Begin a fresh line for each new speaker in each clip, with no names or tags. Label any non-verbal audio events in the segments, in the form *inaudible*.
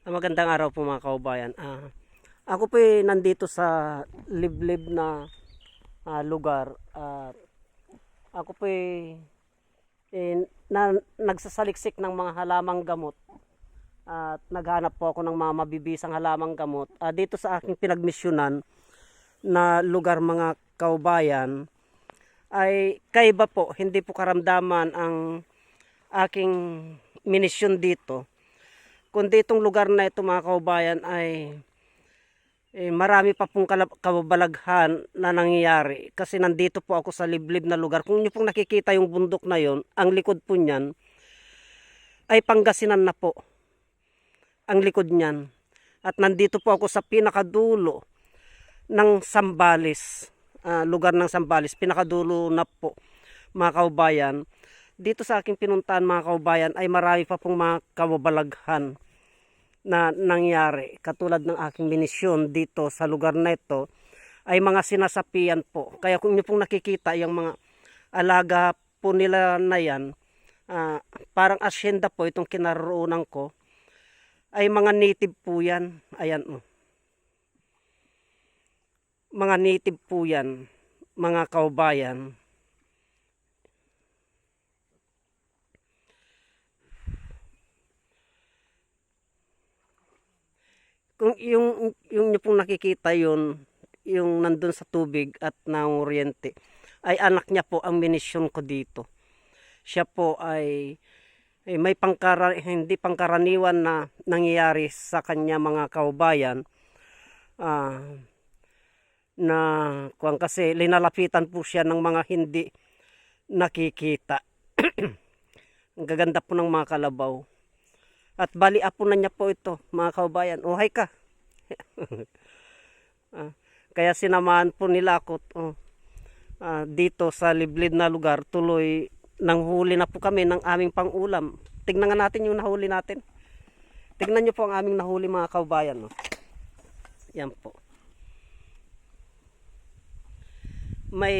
Magandang araw po mga kaubayan. Ah, ako po ay nandito sa liblib na ah, lugar. At ako po ay eh, na, nagsasaliksik ng mga halamang gamot. At naghanap po ako ng mga mabibisang halamang gamot. Ah, dito sa aking pinagmisyonan na lugar mga kaubayan ay kaiba po, hindi po karamdaman ang aking minisyon dito kundi itong lugar na ito mga kaubayan ay eh, marami pa pong kababalaghan na nangyayari kasi nandito po ako sa liblib na lugar. Kung nyo pong nakikita yung bundok na yon, ang likod po niyan ay Pangasinan na po. Ang likod niyan. At nandito po ako sa pinakadulo ng Sambales, ah, lugar ng Sambales, pinakadulo na po mga kaubayan dito sa aking pinuntahan mga kaubayan ay marami pa pong mga kababalaghan na nangyari. Katulad ng aking minisyon dito sa lugar na ito ay mga sinasapian po. Kaya kung inyo pong nakikita yung mga alaga po nila na yan, ah, parang asyenda po itong kinaroonan ko, ay mga native po yan. Ayan oh. Mga native po yan, mga kaubayan. Kung yung yung niyo pong nakikita yun yung nandun sa tubig at nanguryente ay anak niya po ang minisyon ko dito siya po ay, ay may pangkara, hindi pangkaraniwan na nangyayari sa kanya mga kaubayan ah, na kuwan kasi linalapitan po siya ng mga hindi nakikita *clears throat* ang gaganda po ng mga kalabaw at bali apo na niya po ito, mga kaubayan. Hi ka. *laughs* Ah, kaya sinamahan po nila ako oh, ah, dito sa liblib na lugar. Tuloy nang huli na po kami ng aming pangulam. Tignan nga natin yung nahuli natin. Tignan niyo po ang aming nahuli mga kaubayan. No? Yan po. May,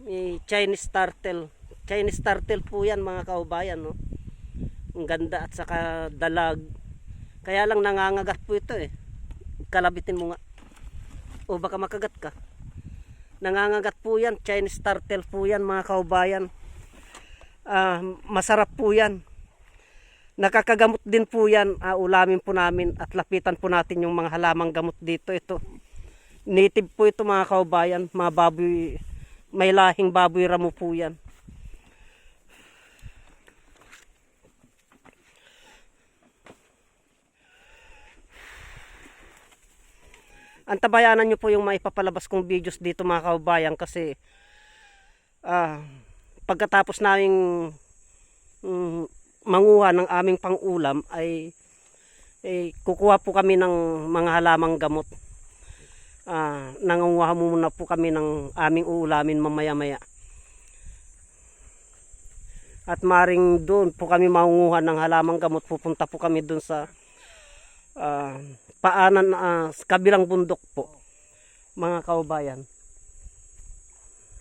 may Chinese turtle. Chinese turtle po yan mga kaubayan. No? Ang ganda at saka dalag. Kaya lang nangangagat po ito eh. Kalabitin mo nga. O baka makagat ka. Nangangagat po yan. Chinese turtle po yan mga kaubayan. Ah, masarap po yan. Nakakagamot din po yan. Ah, ulamin po namin at lapitan po natin yung mga halamang gamot dito. Ito. Native po ito mga kaubayan. Mga baboy, may lahing baboy ramo po yan. Antabayanan nyo po yung maipapalabas kong videos dito mga kaubayan kasi ah, pagkatapos naming mm, manguha ng aming pangulam ay eh, kukuha po kami ng mga halamang gamot. Ah, nangunguha muna po kami ng aming uulamin mamaya maya. At maring doon po kami mangunguha ng halamang gamot. Pupunta po kami doon sa ah, paanan ah, sa kabilang bundok po mga kaubayan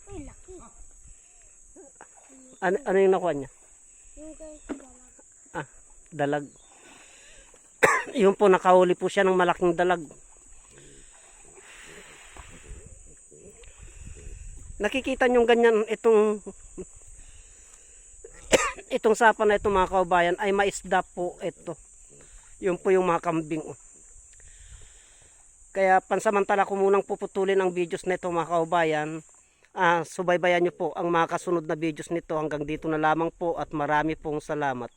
Ay, laki.
ano, ano yung nakuha niya?
Yung dalag.
ah, dalag *coughs* yun po nakahuli po siya ng malaking dalag nakikita nyo ganyan itong *coughs* itong sapa na ito mga kaubayan ay maisda po ito yun po yung mga kambing oh. Kaya pansamantala ko munang puputulin ang videos nito mga kaubayan. Ah, subaybayan nyo po ang mga kasunod na videos nito hanggang dito na lamang po at marami pong salamat.